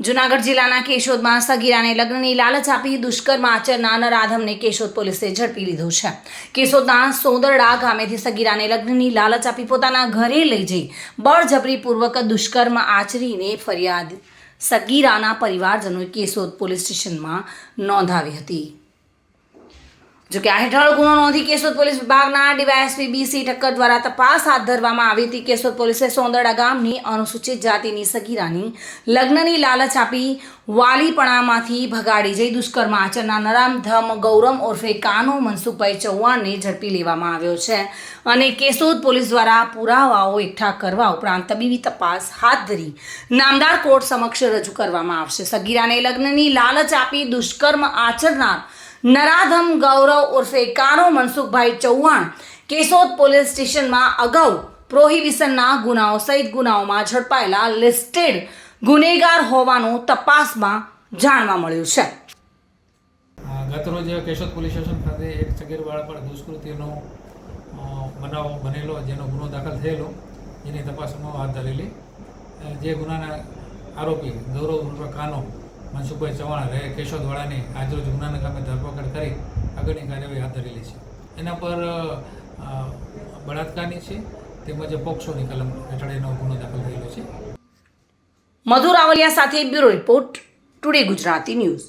જુનાગઢ જિલ્લાના કેશોદમાં સગીરાને લગ્નની લાલચ આપી દુષ્કર્મ આચરનાર આધમને કેશોદ પોલીસે ઝડપી લીધો છે. કેશોદના સોદરડા ગામેથી સગીરાને લગ્નની લાલચ આપી પોતાના ઘરે લઈ જઈ બળજબરીપૂર્વક દુષ્કર્મ આચરીને ફરિયાદ સગીરાના પરિવારજનોએ કેશોદ પોલીસ સ્ટેશનમાં નોંધાવી હતી. જોકે આ હેઠળ ગુનો નોંધી કેશોદ પોલીસ વિભાગના ડીવાયએસપી બીસી ઠક્કર દ્વારા તપાસ હાથ ધરવામાં આવી હતી. કેશોદ પોલીસે સોંદરડા ગામની અનુસૂચિત જાતિની સગીરાની લગ્નની લાલચ આપી વાલીપણામાંથી ભગાડી જઈ દુષ્કર્મ આચરના નરામ ધમ ગૌરમ ઓર્ફે કાનો મનસુખભાઈ ચૌહાણને ઝડપી લેવામાં આવ્યો છે અને કેશોદ પોલીસ દ્વારા પુરાવાઓ એકઠા કરવા ઉપરાંત તબીબી તપાસ હાથ ધરી નામદાર કોર્ટ સમક્ષ રજૂ કરવામાં આવશે. સગીરાને લગ્નની લાલચ આપી દુષ્કર્મ આચરનાર નરાધમ ગૌરવ ઉર્ફે કાનો મનસુખભાઈ ચૌહાણ કેશોદ પોલીસ સ્ટેશનમાં અગાઉ પ્રોહિબિશનના ગુનાઓ સહિત ગુનાઓમાં ઝડપાયેલા લિસ્ટેડ ગુનેગાર હોવાનું તપાસમાં જાણવા મળ્યું છે. ગતરોજ કેશોદ પોલીસ સ્ટેશન ખાતે એક સગીર બાળક પર દુષ્કૃતિનો બનાવ બનેલો જેનો ગુનો દાખલ થયેલો, જેની તપાસમાં હાથ ધરેલી જે ગુનાના આરોપી ગૌરવ કાનો મનસુખભાઈ ચૌહાણ રહે કેશોદવાળાની આજરોજ ગુનાના ગામે ધરપકડ કરી આગળની કાર્યવાહી હાથ ધરેલી છે. એના પર બળાત્કારની છે, તેમજ પોક્સોની કલમ હેઠળ એનો ગુનો દાખલ થયેલો છે. મધુર આવલિયા સાથે bureau report, today Gujarati news.